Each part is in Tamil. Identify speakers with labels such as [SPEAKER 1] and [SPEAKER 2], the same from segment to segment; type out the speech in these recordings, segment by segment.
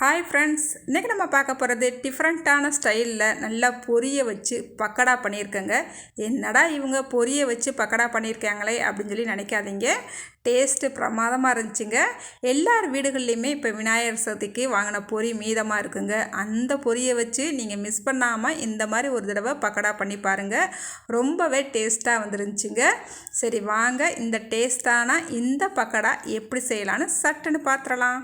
[SPEAKER 1] ஹாய் ஃப்ரெண்ட்ஸ் இன்றைக்கி நம்ம பார்க்க போகிறது டிஃப்ரெண்ட்டான ஸ்டைலில் நல்லா பொரிய வச்சு பக்கடா பண்ணியிருக்கேங்க. என்னடா இவங்க பொரிய வச்சு பக்கடா பண்ணியிருக்காங்களே அப்படின்னு சொல்லி நினைக்காதீங்க. டேஸ்ட்டு பிரமாதமாக இருந்துச்சுங்க. எல்லார் வீடுகள்லையுமே இப்போ விநாயகர் சதுர்த்திக்கு வாங்கின பொரி மீதமாக இருக்குங்க. அந்த பொரியை வச்சு நீங்கள் மிஸ் பண்ணாமல் இந்த மாதிரி ஒரு தடவை பக்கடா பண்ணி பாருங்கள் ரொம்பவே டேஸ்ட்டாக வந்துருந்துச்சுங்க. சரி வாங்க இந்த டேஸ்ட்டான இந்த பக்கடா எப்படி செய்யலான்னு சட்டுன்னு பார்த்துடலாம்.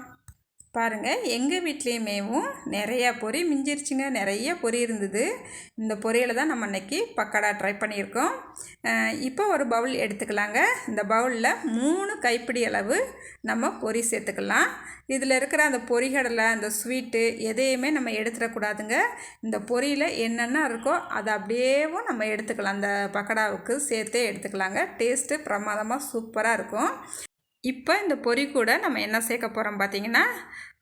[SPEAKER 1] பாருங்கள் எங்கள் வீட்லேயுமேவும் நிறையா பொரி மிஞ்சிருச்சுங்க நிறைய பொரி இருந்தது. இந்த பொரியில் தான் நம்ம இன்றைக்கி பக்கடா ட்ரை பண்ணியிருக்கோம். இப்போ ஒரு பவுல் எடுத்துக்கலாங்க. இந்த பவுலில் மூணு கைப்பிடி அளவு நம்ம பொரி சேர்த்துக்கலாம். இதில் இருக்கிற அந்த பொறிகடலை அந்த ஸ்வீட்டு எதையுமே நம்ம எடுத்துடக்கூடாதுங்க. இந்த பொரியில் என்னென்ன இருக்கோ அதை அப்படியேவும் நம்ம எடுத்துக்கலாம். அந்த பக்கடாவுக்கு சேர்த்தே எடுத்துக்கலாங்க. டேஸ்ட்டு பிரமாதமாக சூப்பராக இருக்கும். இப்போ இந்த பொரி கூட நம்ம என்ன சேர்க்க போகிறோம் பார்த்திங்கன்னா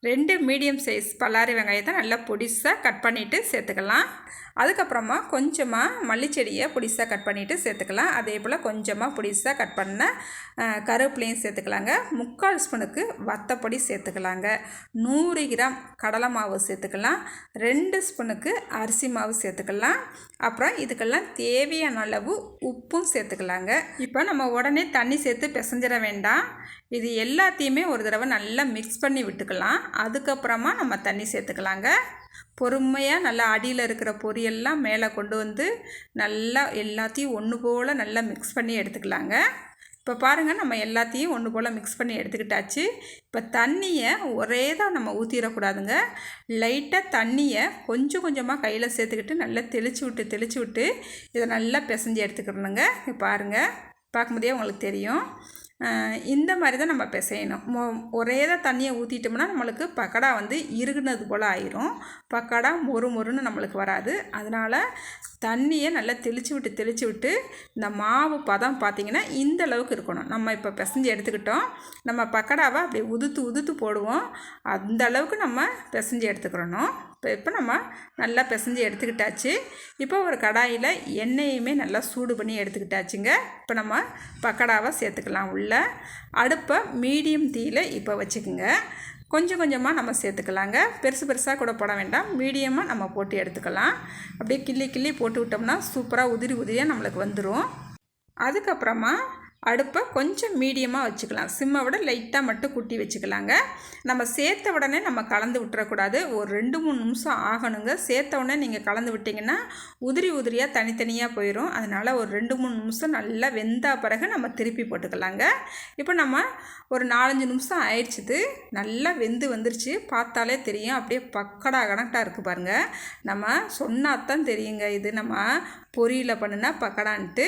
[SPEAKER 1] ரெண்டு மீடியம் சைஸ் பல்லாரி வெங்காயத்தை நல்லா பொடிசாக கட் பண்ணிவிட்டு சேர்த்துக்கலாம். அதுக்கப்புறமா கொஞ்சமாக மல்லிச்செடியை பொடிசாக கட் பண்ணிவிட்டு சேர்த்துக்கலாம். அதே போல் கொஞ்சமாக பொடிசாக கட் பண்ண கருவேப்பிலையும் சேர்த்துக்கலாங்க. முக்கால் ஸ்பூனுக்கு வத்தப்பொடி சேர்த்துக்கலாங்க. நூறு கிராம் கடலை மாவு சேர்த்துக்கலாம். ரெண்டு ஸ்பூனுக்கு அரிசி மாவு சேர்த்துக்கலாம். அப்புறம் இதுக்கெல்லாம் தேவையான அளவு உப்பும் சேர்த்துக்கலாங்க. இப்போ நம்ம உடனே தண்ணி சேர்த்து பிசைஞ்சிட வேண்டாம். இது எல்லாத்தையுமே ஒரு தடவை நல்லா மிக்ஸ் பண்ணி விட்டுக்கலாம். அதுக்கப்புறமா நம்ம தண்ணி சேர்த்துக்கலாங்க. பொறுமையாக நல்லா அடியில் இருக்கிற பொரியெல்லாம் மேலே கொண்டு வந்து நல்லா எல்லாத்தையும் ஒன்று போல் நல்லா மிக்ஸ் பண்ணி எடுத்துக்கலாங்க. இப்போ பாருங்கள் நம்ம எல்லாத்தையும் ஒன்று போல் மிக்ஸ் பண்ணி எடுத்துக்கிட்டாச்சு. இப்போ தண்ணியை ஒரே தான் நம்ம ஊற்றிடக்கூடாதுங்க லைட்டாக தண்ணியை கொஞ்சம் கொஞ்சமாக கையில் சேர்த்துக்கிட்டு நல்லா தெளித்து விட்டு தெளிச்சு விட்டு இதை நல்லா பிசைஞ்சு எடுத்துக்கிடணுங்க பாருங்கள் பார்க்கும்போதே உங்களுக்கு தெரியும். இந்த மாதிரி தான் நம்ம பிசையணும். மொ ஒரே தான் தண்ணியை ஊற்றிட்டோம்னா நம்மளுக்கு பக்கடா வந்து இருகுனது போல் ஆயிரும். பக்கடா மொறு மொறுன்னு நம்மளுக்கு வராது. அதனால் தண்ணியை நல்லா தெளித்து விட்டு தெளித்து விட்டு இந்த மாவு பதம் பார்த்திங்கன்னா இந்த அளவுக்கு இருக்கணும். நம்ம இப்போ பிசைஞ்சு எடுத்துக்கிட்டோம். நம்ம பக்கடாவை அப்படியே உதுத்து உதுத்து போடுவோம். அந்த அளவுக்கு நம்ம பிசைஞ்சு எடுத்துக்கிறணும். இப்போ இப்போ நம்ம நல்லா பிசைஞ்சு எடுத்துக்கிட்டாச்சு. இப்போ ஒரு கடாயில் எண்ணெயுமே நல்லா சூடு பண்ணி எடுத்துக்கிட்டாச்சுங்க. இப்போ நம்ம பக்கடாவை சேர்த்துக்கலாம் உள்ள. அடுப்பை மீடியம் தீயில் இப்போ வச்சுக்கோங்க. கொஞ்சம் கொஞ்சமாக நம்ம சேர்த்துக்கலாங்க. பெருசு பெருசாக கூட போட வேண்டாம். மீடியமாக நம்ம போட்டு எடுத்துக்கலாம். அப்படியே கிள்ளி கிள்ளி போட்டு விட்டோம்னா சூப்பராக உதிரி உதிரியாக நம்மளுக்கு வந்துடும் அதுக்கப்புறமா அடுப்பை கொஞ்சம் மீடியமாக வச்சுக்கலாம். சிம்மை விட லைட்டாக மட்டும் குட்டி வச்சுக்கலாங்க. நம்ம சேர்த்த உடனே நம்ம கலந்து விட்டுறக்கூடாது. ஒரு ரெண்டு மூணு நிமிஷம் ஆகணுங்க. சேர்த்த உடனே நீங்கள் கலந்து விட்டிங்கன்னா உதிரி உதிரியாக தனித்தனியாக போயிடும் அதனால் ஒரு ரெண்டு மூணு நிமிஷம் நல்லா வெந்தா பிறகு நம்ம திருப்பி போட்டுக்கலாங்க. இப்போ நம்ம ஒரு நாலஞ்சு நிமிஷம் ஆயிடுச்சுது. நல்லா வெந்து வந்துருச்சு. பார்த்தாலே தெரியும். அப்படியே பக்கடா கணக்காக இருக்குது பாருங்கள் நம்ம சொன்னால் தான் தெரியுங்க. இது நம்ம பொரியல பண்ணுனா பக்கடான்ட்டு.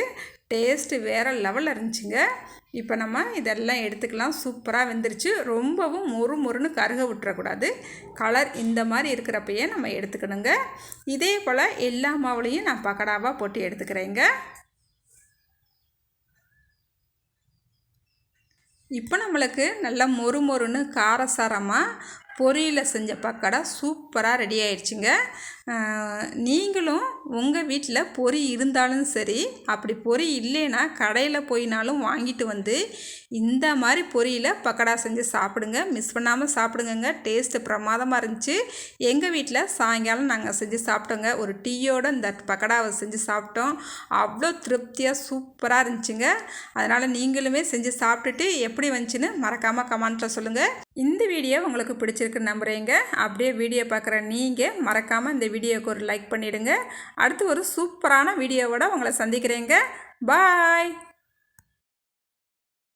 [SPEAKER 1] டேஸ்ட்டு வேறு லெவலில் இருந்துச்சுங்க. இப்போ நம்ம இதெல்லாம் எடுத்துக்கலாம். சூப்பராக வெந்துருச்சு. ரொம்பவும் மொறு மொறுன்னு கருக விட்டுறக்கூடாது. கலர் இந்த மாதிரி இருக்கிறப்பையே நம்ம எடுத்துக்கணுங்க. இதே போல் எல்லா மாவுலையும் நான் பக்கடாவாக போட்டு எடுத்துக்கிறேங்க. இப்போ நம்மளுக்கு நல்லா மொறு மொறுன்னு காரசாரமாக பொரியில் செஞ்ச பக்கோடா சூப்பராக ரெடி ஆயிடுச்சுங்க நீங்களும் உங்கள் வீட்டில் பொரி இருந்தாலும் சரி அப்படி பொரி இல்லைன்னா கடையில் போயினாலும் வாங்கிட்டு வந்து இந்த மாதிரி பொரியில் பக்கடா செஞ்சு சாப்பிடுங்க. மிஸ் பண்ணாமல் சாப்பிடுங்க டேஸ்ட்டு பிரமாதமாக இருந்துச்சு. எங்கள் வீட்டில் சாயங்காலம் நாங்கள் செஞ்சு சாப்பிட்டோங்க. ஒரு டீயோடு இந்த பக்கடாவை செஞ்சு சாப்பிட்டோம். அவ்வளோ திருப்தியாக சூப்பராக இருந்துச்சுங்க. அதனால் நீங்களுமே செஞ்சு சாப்பிட்டுட்டு எப்படி வந்துச்சுன்னு மறக்காமல் கமெண்ட்டில் சொல்லுங்கள் இந்த வீடியோ உங்களுக்கு பிடிச்சிருக்கு நம்புகிறீங்க அப்படியே வீடியோ பார்க்குற நீங்கள் மறக்காமல் இந்த வீடியோவுக்கு ஒரு லைக் பண்ணிவிடுங்க அடுத்து ஒரு சூப்பரான வீடியோவோட உங்களை சந்திக்கிறேங்க. பாய்